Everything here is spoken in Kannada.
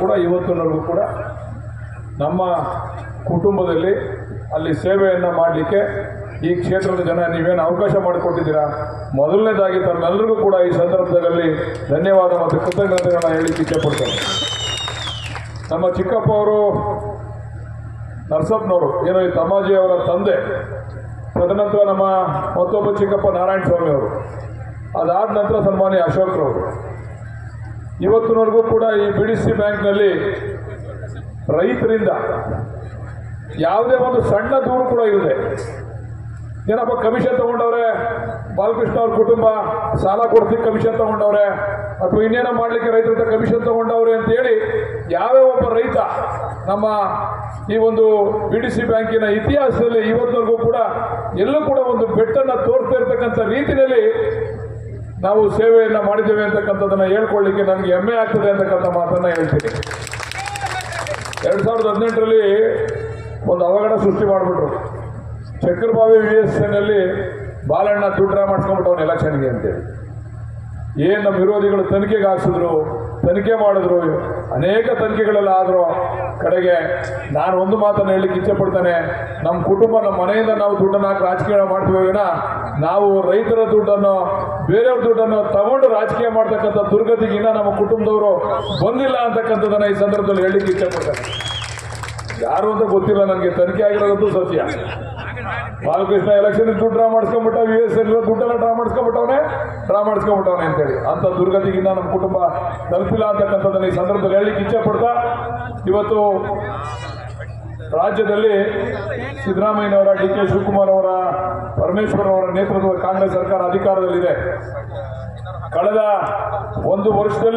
ಕೂಡ ಇವತ್ತಿನವರೆಗೂ ಕೂಡ ನಮ್ಮ ಕುಟುಂಬದಲ್ಲಿ ಅಲ್ಲಿ ಸೇವೆಯನ್ನು ಮಾಡಲಿಕ್ಕೆ ಈ ಕ್ಷೇತ್ರದ ಜನ ನೀವೇನು ಅವಕಾಶ ಮಾಡಿಕೊಟ್ಟಿದ್ದೀರಾ? ಮೊದಲನೇದಾಗಿ ತಮ್ಮೆಲ್ಲರಿಗೂ ಕೂಡ ಈ ಸಂದರ್ಭದಲ್ಲಿ ಧನ್ಯವಾದ ಮತ್ತು ಕೃತಜ್ಞತೆಗಳನ್ನು ಹೇಳಿಕ್ಕೆ ಇಚ್ಛೆಪಡ್ತೇನೆ ನಮ್ಮ ಚಿಕ್ಕಪ್ಪ ಅವರು, ನರಸಪ್ಪನವರು, ಏನೋ ಈ ತಮ್ಮಾಜಿ ಅವರ ತಂದೆ, ತದನಂತರ ನಮ್ಮ ಮತ್ತೊಬ್ಬ ಚಿಕ್ಕಪ್ಪ ನಾರಾಯಣ ಸ್ವಾಮಿ ಅವರು, ಅದಾದ ನಂತರ ಸನ್ಮಾನ್ಯ ಅಶೋಕ್ರವರು. ಇವತ್ತಿನವರೆಗೂ ಕೂಡ ಈ ಬಿ ಡಿ ಸಿ ಬ್ಯಾಂಕ್ನಲ್ಲಿ ರೈತರಿಂದ ಯಾವುದೇ ಒಂದು ಸಣ್ಣ ದೂರು ಕೂಡ ಇಲ್ಲದೆ ಏನಪ್ಪ ಕಮಿಷನ್ ತಗೊಂಡವ್ರೆ, ಬಾಲಕೃಷ್ಣ ಅವ್ರ ಕುಟುಂಬ ಸಾಲ ಕೊಡ್ತಿ ಕಮಿಷನ್ ತಗೊಂಡವ್ರೆ, ಅಥವಾ ಇನ್ನೇನೋ ಮಾಡ್ಲಿಕ್ಕೆ ರೈತರ ಕಮಿಷನ್ ತಗೊಂಡವ್ರೆ ಅಂತೇಳಿ ಯಾವ್ಯಾವ ಒಬ್ಬ ರೈತ ನಮ್ಮ ಈ ಒಂದು ಬಿ ಡಿ ಸಿ ಬ್ಯಾಂಕಿನ ಇತಿಹಾಸದಲ್ಲಿ ಇವತ್ತಿನವರೆಗೂ ಕೂಡ ಎಲ್ಲೂ ಕೂಡ ಒಂದು ಬೆಟ್ಟನ್ನು ತೋರ್ತಾ ಇರ್ತಕ್ಕಂಥ ರೀತಿಯಲ್ಲಿ ನಾವು ಸೇವೆಯನ್ನು ಮಾಡಿದ್ದೇವೆ ಅಂತಕ್ಕಂಥದ್ದನ್ನು ಹೇಳ್ಕೊಳ್ಳಿಕ್ಕೆ ನನಗೆ ಹೆಮ್ಮೆ ಆಗ್ತದೆ ಅಂತಕ್ಕಂಥ ಮಾತನ್ನ ಹೇಳ್ತೀನಿ. ಎರಡು ಸಾವಿರದ ಹದಿನೆಂಟರಲ್ಲಿ ಒಂದು ಅವಘಡ ಸೃಷ್ಟಿ ಮಾಡಿಬಿಟ್ರು. ಚಕ್ರಬಾವಿ ವಿ ಎಸ್ ಎನ್ನಲ್ಲಿ ಬಾಲಣ್ಣ ದುಡ್ಡ ಮಾಡಿಸ್ಕೊಂಡ್ಬಿಟ್ಟವನು ಎಲೆಕ್ಷನ್ಗೆ ಅಂತೇಳಿ. ಏನು ನಮ್ಮ ವಿರೋಧಿಗಳು ತನಿಖೆಗೆ ಹಾಕ್ಸಿದ್ರು ತನಿಖೆ ಮಾಡಿದ್ರು. ಅನೇಕ ತನಿಖೆಗಳೆಲ್ಲ ಆದರು ಕಡೆಗೆ ನಾನು ಒಂದು ಮಾತನ್ನು ಹೇಳಲಿಕ್ಕೆ ಇಚ್ಛೆ ಪಡ್ತೇನೆ. ನಮ್ಮ ಕುಟುಂಬ, ನಮ್ಮ ಮನೆಯಿಂದ ನಾವು ದುಡ್ಡನ್ನು ಹಾಕಿ ರಾಜಕೀಯ ಮಾಡ್ತೀವಿ ವಿನ ನಾವು ರೈತರ ದುಡ್ಡನ್ನು, ಬೇರೆಯವ್ರ ದುಡ್ಡನ್ನು ತಗೊಂಡು ರಾಜಕೀಯ ಮಾಡ್ತಕ್ಕಂಥ ದುರ್ಗತಿಗೆ ಇನ್ನೂ ನಮ್ಮ ಕುಟುಂಬದವರು ಬಂದಿಲ್ಲ ಅಂತಕ್ಕಂಥದ್ದನ್ನು ಈ ಸಂದರ್ಭದಲ್ಲಿ ಹೇಳಲಿಕ್ಕೆ ಇಚ್ಛೆ ಪಡ್ತೇನೆ. ಯಾರು ಅಂತ ಗೊತ್ತಿಲ್ಲ ನನಗೆ. ತನಿಖೆ ಆಗಿರೋದು ಸತ್ಯ. ಬಾಲಕೃಷ್ಣ ಎಲೆಕ್ಷನ್ ದುಡ್ಡು ಡ್ರಾ ಮಾಡ್ಸ್ಕೊಂಬಿಟ್ಟ ವಿ ಎಸ್ ಎಲ್ ದುಡ್ಡೆಲ್ಲ ಡ್ರಾ ಮಾಡಿಸ್ಕೊಂಡ್ಬಿಟ್ಟವನೆ. ಡ್ರಾ ಮಾಡಿಸ್ಕೊಂಡ್ಬಿಟ್ಟವನೆ ಅಂತೇಳಿ. ಅಂತ ದುರ್ಗತಿಗಿನ್ನ ನಮ್ಮ ಕುಟುಂಬ ತಲುಪಿಲ್ಲ ಅಂತಕ್ಕಂಥದ್ದನ್ನ ಈ ಸಂದರ್ಭದಲ್ಲಿ ಹೇಳಲಿಕ್ಕೆ ಇಚ್ಛೆ ಪಡ್ತಾ ಇವತ್ತು ರಾಜ್ಯದಲ್ಲಿ ಸಿದ್ದರಾಮಯ್ಯನವರ, ಡಿ ಕೆ ಶಿವಕುಮಾರ್ ಅವರ, ಪರಮೇಶ್ವರ್ ಅವರ ನೇತೃತ್ವದ ಕಾಂಗ್ರೆಸ್ ಸರ್ಕಾರ ಅಧಿಕಾರದಲ್ಲಿದೆ. ಕಳೆದ ಒಂದು ವರ್ಷದಲ್ಲಿ